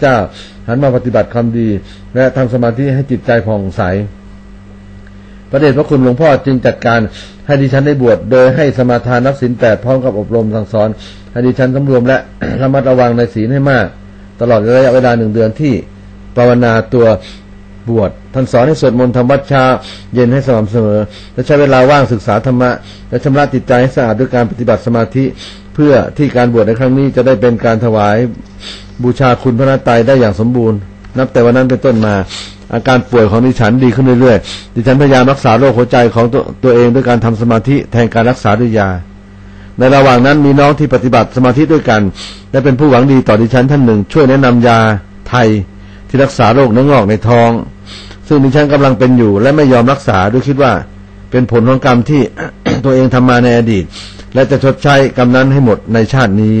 เจ้า หันมาปฏิบัติความดี และทำสมาธิให้จิตใจผ่องใส พระเดชพระคุณหลวงพ่อจึงจัดการให้ดิฉันได้บวชโดยให้สมาทานนับศีลแปดพร้อมกับอบรมสั่งสอนให้ดิฉันสำรวมและระมัดระวังในศีลให้มาก ตลอดระยะเวลาหนึ่งเดือนที่ภาวนาตัวบวชท่านสอนให้สวดมนต์ทำวัดเช้าเย็นให้สม่ำเสมอ และใช้เวลาว่างศึกษาธรรมะ และชำระจิตใจให้สะอาดด้วยการปฏิบัติสมาธิ เพื่อที่การบวชในครั้งนี้จะได้เป็นการถวาย บูชาคุณพระนาตายได้อย่างสมบูรณ์ นับแต่วันนั้นเป็นต้นมา อาการป่วยของดิฉันดีขึ้นเรื่อยๆ ดิฉันพยายามรักษาโรคหัวใจของตัวตัวเองด้วยการทำสมาธิแทนการรักษาด้วยยา ในระหว่างนั้นมีน้องที่ปฏิบัติสมาธิด้วยกัน และเป็นผู้หวังดีต่อดิฉันท่านหนึ่ง ช่วยแนะนำยาไทยที่รักษาโรคเนื้องอกในท้อง ซึ่งดิฉันกำลังเป็นอยู่ และไม่ยอมรักษาด้วยคิดว่า เป็นผลของกรรมที่ตัวเองทำมาในอดีต และจะชดใช้กรรมนั้นให้หมดในชาตินี้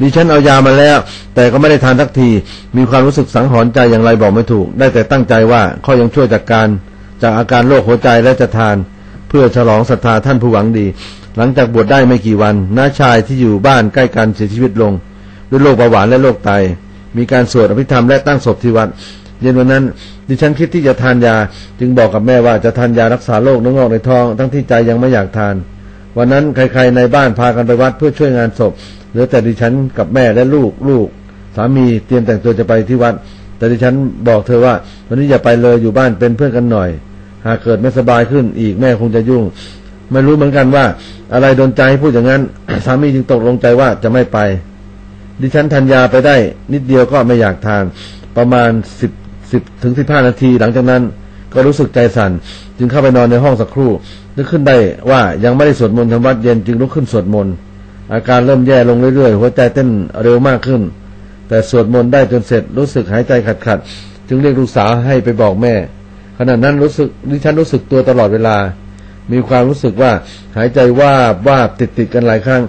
ดิฉันเอายามาแล้ว แต่ก็ไม่ได้ทานสักที มีความรู้สึกสังหรณ์ใจอย่างไรบอกไม่ถูก ได้แต่ตั้งใจว่าข้อยังช่วยจากการ จากอาการโรคหัวใจและจะทาน เพื่อฉลองศรัทธาท่านผู้หวังดี หลังจากบวชได้ไม่กี่วันน้าชายที่อยู่บ้านใกล้กันเสียชีวิตลง ด้วยโรคเบาหวานและโรคไต มีการสวดอภิธรรมและตั้งศพที่วัดเย็นวันนั้น ดิฉันคิดที่จะทานยา จึงบอกกับแม่ว่าจะทานยารักษาโรคเนื้องอกในท้อง ทั้งที่ใจยังไม่อยากทาน วันนั้นใครๆในบ้านพากันไปวัดเพื่อช่วยงานศพเหลือแต่ดิฉันกับแม่และลูกลูก สามีเตรียมแต่งตัวจะไปที่วัด แต่ดิฉันบอกเธอว่า วันนี้อย่าไปเลยอยู่บ้านเป็นเพื่อนกันหน่อย หากเกิดไม่สบายขึ้นอีกแม่คงจะยุ่ง ไม่รู้เหมือนกันว่า อะไรโดนใจให้พูดอย่างนั้น สามีจึงตกลงใจว่าจะไม่ไป ดิฉันทานยาไปได้ นิดเดียวก็ไม่อยากทาน ประมาณสิบสิบถึงสิบห้านาทีหลังจากนั้น ก็รู้สึกใจสั่น จึงเข้าไปนอนในห้องสักครู่นึกขึ้นได้ว่ายังไม่ได้สวดมนต์ทำวัดเย็นจึงลุกขึ้นสวดมนต์อาการเริ่มแย่ลงเรื่อยๆ หัวใจเต้นเร็วมากขึ้น แต่สวดมนต์ได้จนเสร็จรู้สึกหายใจขัดๆจึงเรียกลูกสาวให้ไปบอกแม่ ขณะนั้นรู้สึกดิฉันรู้สึกตัวตลอดเวลา มีความรู้สึกว่าหายใจว่าบว่าบติดติดๆกันหลายครั้ง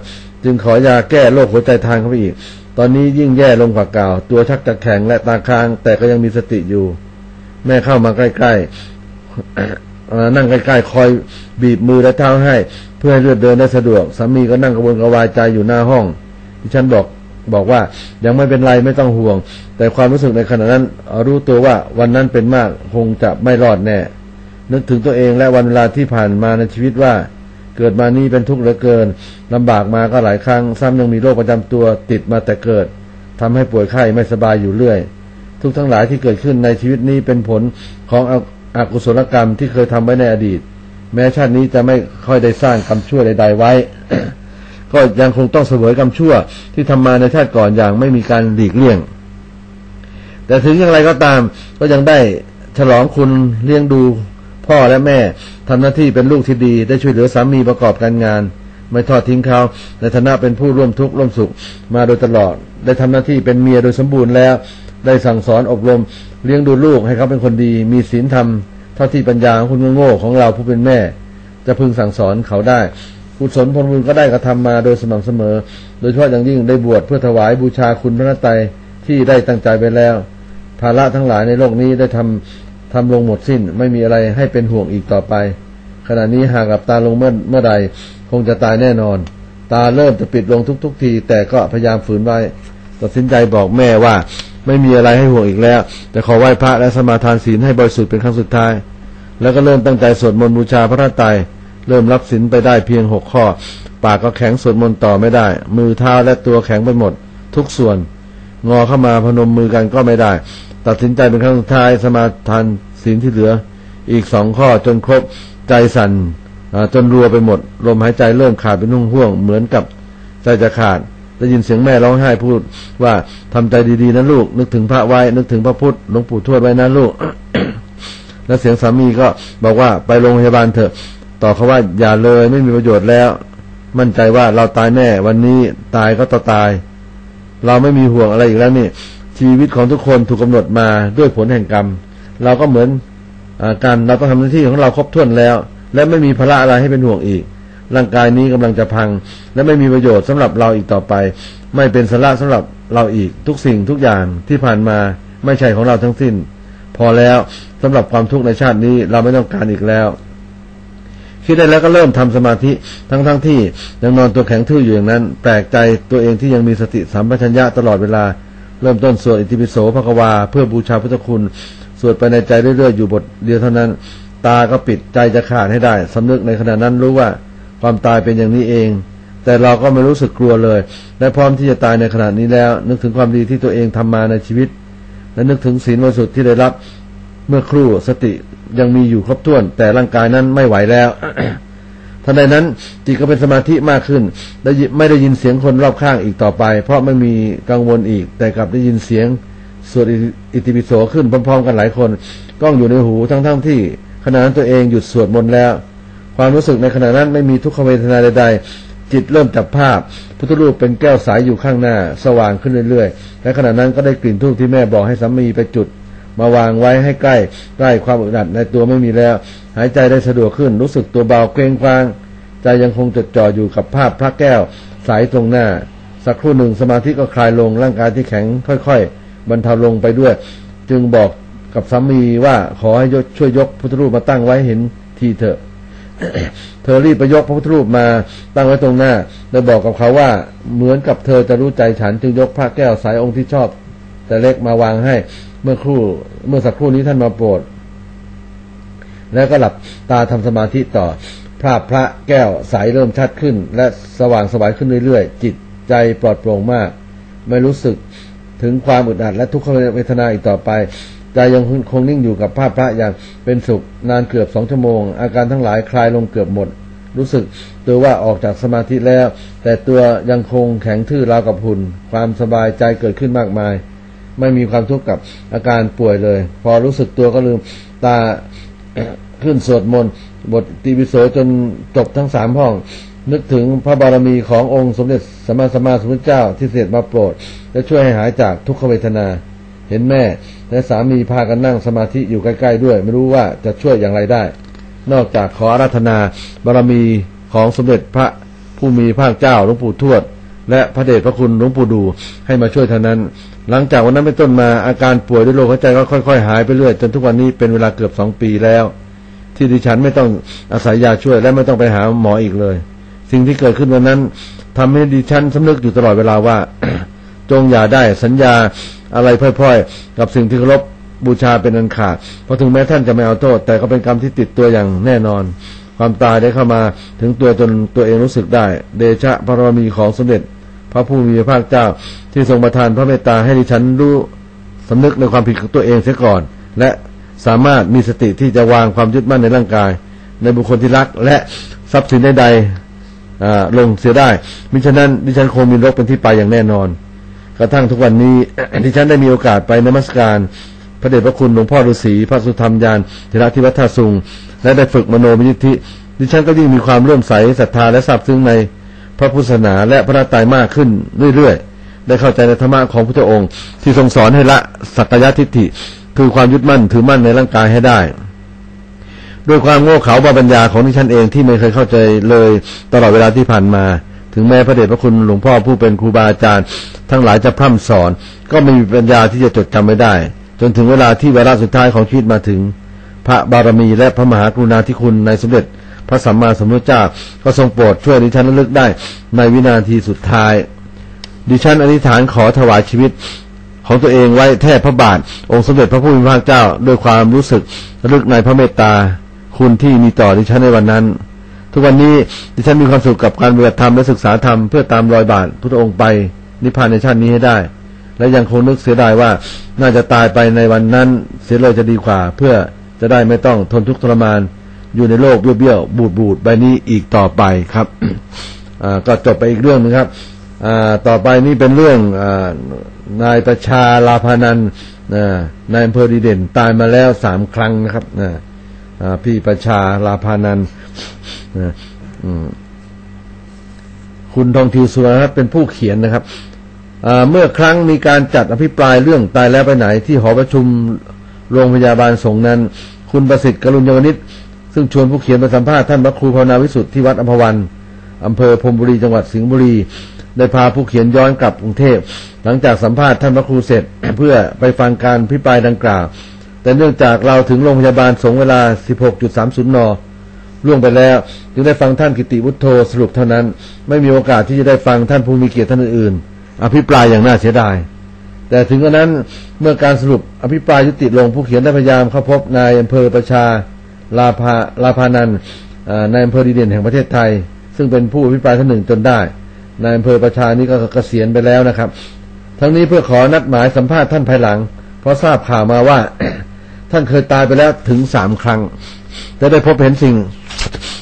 จึงขอยาแก้โรคหัวใจทางเข้าไปอีก ตอนนี้ยิ่งแย่ลงกว่าเก่า ตัวชักจะแข็งและตาค้าง แต่ก็ยังมีสติอยู่ แม่เข้ามาใกล้ๆ นั่งใกล้ๆคอยบีบมือและเท้าให้ เพื่อให้เลือดเดินได้สะดวกสามีก็นั่งกระวนกระวายใจอยู่หน้าห้องดิฉันบอกบอกว่ายังไม่เป็นไรไม่ต้องห่วง แต่ความรู้สึกในขณะนั้น รู้ตัวว่าวันนั้นเป็นมากคงจะไม่รอดแน่นึกถึงตัวเองและวันเวลาที่ผ่านมาในชีวิตว่า เกิดมานี้เป็นทุกข์เหลือเกินลำบากมาก็หลายครั้งซ้ำยังมีโรคประจำตัวติดมาแต่เกิดทำให้ป่วยไข้ไม่สบายอยู่เรื่อย ทุกทั้งหลายที่เกิดขึ้นในชีวิตนี้เป็นผลของ อกุศลกรรมที่เคยทำไว้ในอดีต แม้ชาตินี้จะไม่ค่อยได้สร้างกรรมชั่วใด ๆ ไว้ ก็ยังคงต้องเสวยกรรมชั่วที่ทำมาในชาติก่อนอย่างไม่มีการหลีกเลี่ยง แต่ถึงอย่างไรก็ตามก็ยังได้ฉลองคุณเลี้ยงดูพ่อและแม่ทำหน้าที่เป็นลูกที่ดี ได้ช่วยเหลือสามีประกอบการงาน ไม่ทอดทิ้งเขาในฐานะเป็นผู้ร่วมทุกข์ร่วมสุข มาโดยตลอด ได้ทำหน้าที่เป็นเมียโดยสมบูรณ์แล้ว ได้สั่งสอนอบรมเลี้ยงดูลูกให้เขาเป็นคนดี มีศีลธรรมเท่าที่ปัญญาของคุณโง่ของเราผู้เป็นแม่ จะพึงสั่งสอนเขาได้กุศลผลบุญก็ได้กระทำมาโดยสม่ำเสมอ โดยเฉพาะอย่างยิ่งได้บวชเพื่อถวายบูชาคุณพระนตรัยที่ได้ตั้งใจไปแล้ว ภาระทั้งหลายในโลกนี้ได้ทำทำลงหมดสิ้น ไม่มีอะไรให้เป็นห่วงอีกต่อไป ขณะนี้หากหลับตาลงเมื่อเมื่อใดคงจะตายแน่นอน ตาเริ่มจะปิดลงทุกๆทีแต่ก็พยายามฝืนไว้ตัดสินใจบอกแม่ว่า ไม่มีอะไรให้ห่วงอีกแล้ว แต่ขอไหว้พระและสมาทานศีลให้บริสุทธิ์เป็นครั้งสุดท้าย แล้วก็เริ่มตั้งใจสวดมนต์บูชาพระราตรัยเริ่มรับศีลไปได้เพียงหกข้อ ปากก็แข็งสวดมนต์ต่อไม่ได้ มือเท้าและตัวแข็งไปหมด ทุกส่วน งอเข้ามาพนมมือกันก็ไม่ได้ ตัดสินใจเป็นครั้งสุดท้ายสมาทานศีลที่เหลือ อีกสองข้อจนครบใจสั่นอ่าจนรัวไปหมด ลมหายใจเริ่มขาดเป็นห่งห่วงๆเหมือนกับใจจะขาด ได้ยินเสียงแม่ร้องไห้พูดว่าทำใจดีๆนะลูก นึกถึงพระไว้ นึกถึงพระพุทธหลวงปู่ทวดไว้นะลูก แล้วเสียงสามีก็บอกว่าไปโรงพยาบาลเถอะ ต่อเขาว่าอย่าเลยไม่มีประโยชน์แล้ว มั่นใจว่าเราตายแน่ วันนี้ตายก็ต้องตาย เราไม่มีห่วงอะไรอีกแล้วนี่ ชีวิตของทุกคนถูกกำหนดมาด้วยผลแห่งกรรม เราก็เหมือนอากันเราต้องทำหน้าที่ของเราครบถ้วนแล้ว และไม่มีภาระอะไรให้เป็นห่วงอีก ร่างกายนี้กำลังจะพัง และไม่มีประโยชน์สำหรับเราอีกต่อไป ไม่เป็นสาระสำหรับเราอีกทุกสิ่งทุกอย่างที่ผ่านมาไม่ใช่ของเราทั้งสิ้น พอแล้วสำหรับความทุกข์ในชาตินี้เราไม่ต้องการอีกแล้วคิดได้แล้วก็เริ่มทำสมาธิทั้งๆทที่ยังนอนตัวแข็งทื่ออยู่อย่างนั้น แปลกใจตัวเองที่ยังมีสติสัมปชัญญะตลอดเวลา เริ่มต้นสวดอิติปิโสภควา เพื่อบูชาพุทธคุณ สวดไปในใจเรื่อยๆอยู่บทเดียวเท่านั้น ตาก็ปิดใจจะขาดให้ได้สำนึกในขณะนั้นรู้ว่า ความตายเป็นอย่างนี้เอง แต่เราก็ไม่รู้สึกกลัวเลย และพร้อมที่จะตายในขณะนี้แล้ว นึกถึงความดีที่ตัวเองทำมาในชีวิต และนึกถึงศีลบริสุทธิ์ที่ได้รับเมื่อครู่สติยังมีอยู่ครบถ้วน แต่ร่างกายนั้นไม่ไหวแล้วทันใดนั้นจิตก็เป็นสมาธิมากขึ้นได้ไม่ได้ยินเสียงคนรอบข้างอีกต่อไป เพราะไม่มีกังวลอีก แต่กลับได้ยินเสียงสวดอิติปิโสขึ้นพร้อมๆ กันหลายคน ก้องอยู่ในหูทั้งๆทที่ขณะนั้นตัวเองหยุดสวดมนต์แล้ว ความรู้สึกในขณะนั้นไม่มีทุกขเวทนาใด ๆ จิตเริ่มจับภาพ พุทธรูปเป็นแก้วใสยอยู่ข้างหน้า สว่างขึ้นเรื่อยๆ และขณะนั้นก็ได้กลิ่นทูบที่แม่บอกให้สามีไปจุด มาวางไว้ให้ใกล้ใกล้ความอึดอัดในตัวไม่มีแล้ว หายใจได้สะดวกขึ้น รู้สึกตัวเบาเกรงกวางใจยังคงจดจ่ออยู่กับภาพพระแก้วใสตรงหน้า สักครู่หนึ่งสมาธิก็คลายลงร่างกายที่แข็งค่อยๆ บรรเทาลงไปด้วย จึงบอกกับสามีว่าขอให้ช่วยยกพุทธรูปมาตั้งไว้เห็นทีเถอะ เธอรีบไปยกพระพุทธรูปมาตั้งไว้ตรงหน้า แลวบอกกับเขาว่าเหมือนกับเธอจะรู้ใจฉันจึงยกพระแก้วสายองค์ที่ชอบ แต่เล็กมาวางให้ เมื่อครู่ เมื่อสักครู่นี้ท่านมาโปรด แล้วก็หลับตาทำสมาธิต่อภาพพระแก้วใสเริ่มชัดขึ้น และสว่างสวายขึ้นเรื่อยๆ จิตใจปลอดโปร่งมาก ไม่รู้สึกถึงความอึดอัดและทุกขเวทนาอีกต่อไป ใจยังคงนิ่งอยู่กับภาพพระอย่างเป็นสุขนานเกือบสองชั่วโมง อาการทั้งหลายคลายลงเกือบหมด รู้สึกตัวว่าออกจากสมาธิแล้ว แต่ตัวยังคงแข็งทื่อราวกับหุ่น ความสบายใจเกิดขึ้นมากมาย ไม่มีความทุกข์กับอาการป่วยเลย พอรู้สึกตัวก็ลืมตาขึ้นสวดมนต์บทตีวิโสจนจบทั้งสามห้อง นึกถึงพระบารมีขององค์สมเด็จสมมาสมมาสมุทรเจ้าที่เสด็จมาโปรด และช่วยให้หายจากทุกขเวทนา เห็นแม่ และสามีพากันนั่งสมาธิอยู่ใกล้ๆด้วย ไม่รู้ว่าจะช่วยอย่างไรได้ นอกจากขออาราธนาบารมีของสมเด็จพระผู้มีพระเจ้าหลวงปู่ทวด และพระเดชพระคุณหลวงปู่ดูให้มาช่วยเท่านั้น หลังจากวันนั้นเป็นต้นมาอาการป่วยด้วยโรคหัวใจก็ค่อยๆ หายไปเรื่อยจนทุกวันนี้เป็นเวลาเกือบสองปีแล้ว ที่ดิฉันไม่ต้องอาศัยยาช่วยและไม่ต้องไปหาหมออีกเลย สิ่งที่เกิดขึ้นวันนั้นทำให้ดิฉันสำนึกอยู่ตลอดเวลาว่า จงอย่าได้สัญญา อะไรพร่อยๆ กับสิ่งที่เคารพบูชาเป็นอันขาด เพราะถึงแม้ท่านจะไม่เอาโทษ แต่ก็เป็นกรรมที่ติดตัวอย่างแน่นอน ความตายได้เข้ามาถึงตัวจนตัวเองรู้สึกได้ เดชะพระบารมีของสมเด็จ พระผู้มีพระภาคเจ้า ที่ทรงประทานพระเมตตาให้ดิฉันรู้สำนึกในความผิดของตัวเองเสียก่อน และสามารถมีสติที่จะวางความยึดมั่นในร่างกาย ในบุคคลที่รักและทรัพย์สินใดๆลงเสียได้มิฉะนั้นดิฉันคงมีโรคเป็นที่ไปอย่างแน่นอน กระทั่งทุกวันนี้ดิฉันได้มีโอกาสไปนมัสการ พระเดชพระคุณหลวงพ่อฤาษีพระสุธรรมยานเทระที่วัดท่าสุงและได้ฝึกมโนมิยิธิดิฉันก็ยิ่งมีความเลื่อมใสศรัทธาและทราบซึ้งในพระพุทธศาสนาและพระตายมากขึ้นเรื่อยๆ ได้เข้าใจในธรรมะของพระองค์ ที่ทรงสอนให้ละสักยะทิฏฐิ คือความยึดมั่นถือมั่นในร่างกายให้ได้ด้วยความโง่เขลาบาปัญญาของที่ฉันเองที่ไม่เคยเข้าใจเลยตลอดเวลาที่ผ่านมา ถึงแม้พระเดชพระคุณหลวงพ่อผู้เป็นครูบาอาจารย์ ทั้งหลายจะพร่ำสอน ก็ไม่มีปัญญาที่จะจดจำไม่ได้ จนถึงเวลาที่เวลาสุดท้ายของชีวิตมาถึง พระบารมีและพระมหากรุณาธิคุณในสมเด็จ พระสัมมาสัมพุทธเจ้าก็ทรงโปรดช่วยดิฉันระลึกได้ในวินาทีสุดท้าย ดิฉันอธิษฐานขอถวายชีวิตของตัวเองไว้แทบพระบาท องค์สมเด็จพระผู้มีพระเจ้า ด้วยความรู้สึกระลึกในพระเมตตาคุณที่มีต่อดิฉันในวันนั้น ทุกวันนี้ดิฉันมีความสุขกับการเรียนธรรมและศึกษาธรรมเพื่อตามรอยบาทพระองค์ไปนิพพานในชาตินี้ให้ได้ และยังคงนึกเสียดายว่าน่าจะตายไปในวันนั้นเสียเลยจะดีกว่า เพื่อจะได้ไม่ต้องทนทุกข์ทรมาน อยู่ในโลกเบี้ยวๆบูดบูดใบนี้อีกต่อไปครับก็จบไปอีกเรื่องนึงครับต่อไปนี่เป็นเรื่องอนายประชาลาพานันนายอำเภอดีเด่น ตายมาแล้วสามครั้งนะครับพี่ประชาลาพานัน คุณทองทิวสุรัตเป็นผู้เขียนนะครับเมื่อครั้งมีการจัดอภิปรายเรื่องตายแล้วไปไหน ที่หอประชุมโรงพยาบาลสงนั้น คุณประสิทธิ์กรุณยวนิชซึ่งชวนผู้เขียนมาสัมภาษณ์ท่านพระครูภาวนาวิสุทธิ์ที่วัดอัมพวันอำเภอพรมบุรีจังหวัดสิงห์บุรี ได้พาผู้เขียนย้อนกลับกรุงเทพ หลังจากสัมภาษณ์ท่านพระครูเสร็จ เพื่อไปฟังการพิปรายดังกล่าว แต่เนื่องจากเราถึงโรงพยาบาลสงเวลา 16.30 น ล่วงไปแล้ว จึงได้ฟังท่านกิติวุฒโธสรุปเท่านั้น ไม่มีโอกาสที่จะได้ฟังท่านผู้มีเกียรติท่านอื่น อภิปรายอย่างน่าเสียดาย แต่ถึงกระนั้นเมื่อการสรุปอภิปรายยุติลงผู้เขียนได้พยายามเข้าพบนายอำเภอประชาลาภาลาพานันนายอำเภอดีเด่นแห่งประเทศไทย ซึ่งเป็นผู้อภิปรายท่านหนึ่งจนได้นายอำเภอประชานี้ก็เกษียณไปแล้วนะครับ ทั้งนี้เพื่อขอนัดหมายสัมภาษณ์ท่านภายหลัง เพราะทราบข่าวมาว่าท่านเคยตายไปแล้วถึงสามครั้งและได้พบเห็นสิ่ง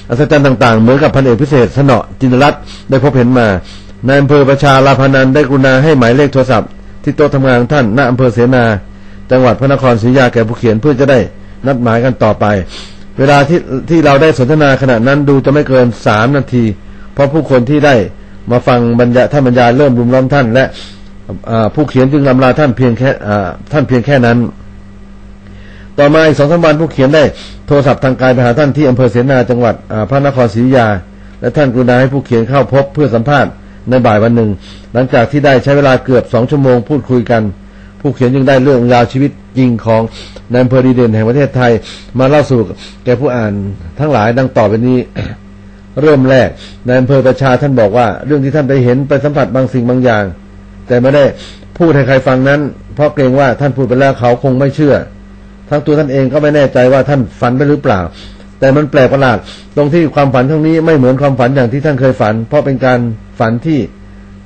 อัศจรรย์ต่างๆ เหมือนกับพันเอกพิเศษสนอจินรัตน์ได้พบเห็นมานายอำเภอประชาลาพนันได้กรุณาให้หมายเลขโทรศัพท์ ที่โต๊ะทำงานท่านณอำเภอเสนา จังหวัดพระนครศรีอยุธยาแก่ผู้เขียนเพื่อจะได้นัดหมายกันต่อไป เวลาที่ที่เราได้สนทนาขณะนั้นดูจะไม่เกินสามนาที เพราะผู้คนที่ได้มาฟังบรรยายท่านบรรยายเริ่มรุมล้อมท่าน และผู้เขียนจึงลำลาท่านเพียงแค่ท่านเพียงแค่นั้น ต่อมาอีกสองสามวันผู้เขียนได้โทรศัพท์ทางการไปหาท่านที่อำเภอเสนาจังหวัดพระนครศรีอยุธยา และท่านกรุณาให้ผู้เขียนเข้าพบเพื่อสัมภาษณ์ในบ่ายวันหนึ่ง หลังจากที่ได้ใช้เวลาเกือบสองชั่วโมงพูดคุยกัน ผู้เขียนจึงได้เรื่องราวชีวิตจริงของนายอำเภอดีเด่นแห่งประเทศไทย มาเล่าสู่แก่ผู้อ่านทั้งหลายดังต่อไปนี้เริ่มแรกนายอำเภอประชาท่านบอกว่า เรื่องที่ท่านไปเห็นไปสัมผัสบางสิ่งบางอย่าง แต่ไม่ได้พูดให้ใครฟังนั้น เพราะเกรงว่าท่านพูดไปแล้วเขาคงไม่เชื่อ ทั้งตัวท่านเองก็ไม่แน่ใจว่าท่านฝันไปหรือเปล่า แต่มันแปลกประหลาดตรงที่ความฝันครั้งนี้ไม่เหมือนความฝันอย่างที่ท่านเคยฝัน เพราะเป็นการฝันที่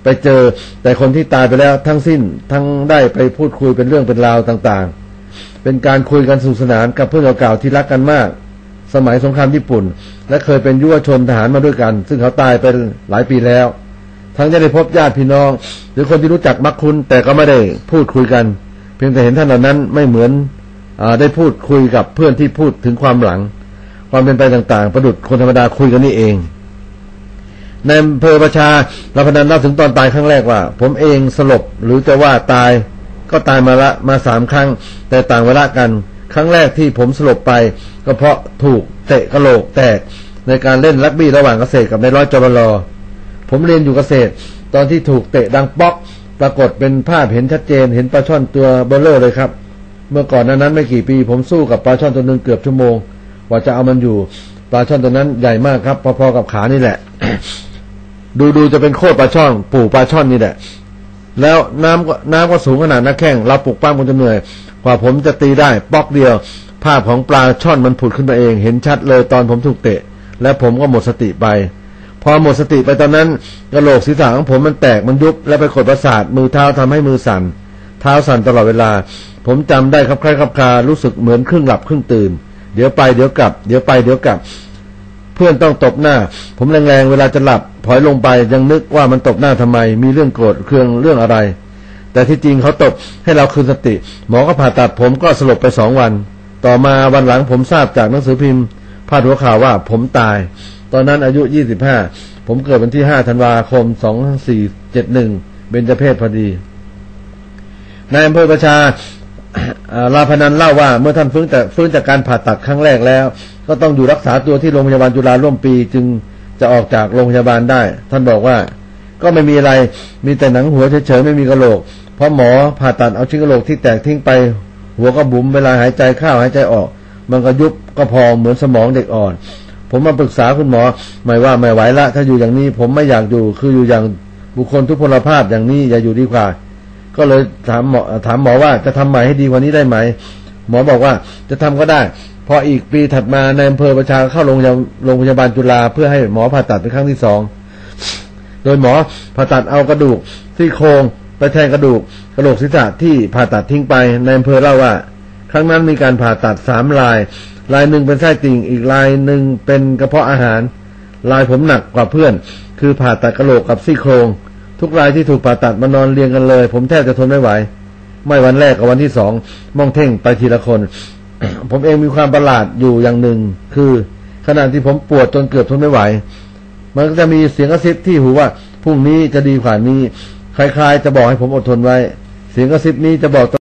ไปเจอ แต่คนที่ตายไปแล้วทั้งสิ้นทั้งได้ไปพูดคุยเป็นเรื่องเป็นราวต่างๆ เป็นการคุยกันสนุกสนานกับเพื่อนเก่าๆที่รักกันมาก สมัยสงครามญี่ปุ่น และเคยเป็นยุวชนทหารมาด้วยกัน ซึ่งเขาตายไปหลายปีแล้ว ทั้งจะได้พบญาติพี่น้อง หรือคนที่รู้จักมักคุ้นแต่ก็ไม่ได้พูดคุยกัน เพียงแต่เห็นท่านเหล่านั้นไม่เหมือน ได้พูดคุยกับเพื่อนที่พูดถึงความหลัง ความเป็นไปต่างๆ ประดุดคนธรรมดาคุยกันนี่เองในอำเภอประชาเราพนันเล่าถึงตอนตายครั้งแรกว่า ผมเองสลบหรือจะว่าตายก็ตายมาละมาสามครั้ง แต่ต่างเวลากัน ครั้งแรกที่ผมสลบไป ก็เพราะถูกเตะกระโหลกแตกในการเล่นรักบี้ระหว่างเกษตรกับในร้อยจรลอผมเรียนอยู่เกษตร ตอนที่ถูกเตะดังป๊อกปรากฏเป็นภาพเห็นชัดเจน เห็นปลาช่อนตัวเบลเลอร์เลยครับ เมื่อก่อนนานั้นไม่กี่ปี ผมสู้กับปลาช่อนตัวหนึ่งเกือบชั่วโมงกว่าจะเอามันอยู่ ปลาช่อนตัวนั้นใหญ่มากครับ พอๆกับขานี่แหละ ดูดูจะเป็นโคตรปลาช่อน ปู่ปลาช่อนนี่แหละ แล้วน้ำก็น้ำก็สูงขนาดนักแข้งเราปลุกปั้มคนจะเหนื่อยกว่าผมจะตีได้ป๊อกเดียว ภาพของปลาช่อนมันผุดขึ้นมาเอง เห็นชัดเลยตอนผมถูกเตะ และผมก็หมดสติไป พอหมดสติไปตอนนั้นกระโหลกศีรษะของผมมันแตกมันยุบและไปกดประสาทมือเท้าทำให้มือสั่น เท้าสั่นตลอดเวลา ผมจำได้ครับใครครับคารู้สึกเหมือนครึ่งหลับครึ่งตื่น เดี๋ยวไปเดี๋ยวกลับ เดี๋ยวไปเดี๋ยวกลับ เพื่อนต้องตบหน้า ผมแรงๆเวลาจะหลับถอยลงไปยังนึกว่ามันตบหน้าทำไม มีเรื่องโกรธเคืองเรื่องอะไร แต่ที่จริงเขาตบให้เราคืนสติ หมอก็ผ่าตัดผมก็สลบไปสองวัน ต่อมาวันหลังผมทราบจากหนังสือพิมพ์พาดหัวข่าวว่าผมตาย ตอนนั้นอายุ25ผมเกิดวันที่5ธันวาคม2471เบญจเพศพอดีนายอำเภอประชา ลาพนันเล่าว่าเมื่อท่านฟื้นแต่ฟื้นจากการผ่าตัดครั้งแรกแล้ว ก็ต้องอยู่รักษาตัวที่โรงพยาบาลจุฬาร่วมปีจึงจะออกจากโรงพยาบาลได้ ท่านบอกว่าก็ไม่มีอะไรมีแต่หนังหัวเฉยๆไม่มีกระโหลก เพราะหมอผ่าตัดเอาชิ้นกระโหลกที่แตกทิ้งไป หัวก็บุ๋มเวลาหายใจเข้าหายใจออก มันก็ยุบก็พองเหมือนสมองเด็กอ่อน ผมมาปรึกษาคุณหมอไม่ว่าไม่ไหวละ ถ้าอยู่อย่างนี้ผมไม่อยากอยู่คืออยู่อย่างบุคคลทุพพลภาพอย่างนี้อย่าอยู่ดีกว่า ก็เลยถามหมอถามหมอว่าจะทำใหม่ให้ดีกว่านี้ได้ไหม หมอบอกว่าจะทำก็ได้ พออีกปีถัดมาในอำเภอประชาเข้าโรงพยาบาลโรงพยาบาลจุฬาเพื่อให้หมอผ่าตัดเป็นครั้งที่สองโดยหมอผ่าตัดเอากระดูกซี่โครงไปแทนกระดูกกระโหลกศีรษะที่ผ่าตัดทิ้งไปในอำเภอเล่าว่า ครั้งนั้นมีการผ่าตัดสามลาย ลายหนึ่งเป็นไส้ติ่ง อีกลายหนึ่งเป็นกระเพาะอาหาร ลายผมหนักกว่าเพื่อน คือผ่าตัดกระโหลกกับซี่โครง ทุกรายที่ถูกผ่าตัดมานอนเรียงกันเลย ผมแทบจะทนไม่ไหว ไม่วันแรกกับวันที่สองมองเท่งไปทีละคน ผมเองมีความประหลาดอยู่อย่างหนึ่ง คือขณะที่ผมปวดจนเกือบทนไม่ไหว มันก็จะมีเสียงกระซิบที่หูว่าพรุ่งนี้จะดีกว่านี้คล้ายๆ จะบอกให้ผมอดทนไว้ เสียงกระซิบนี้จะบอก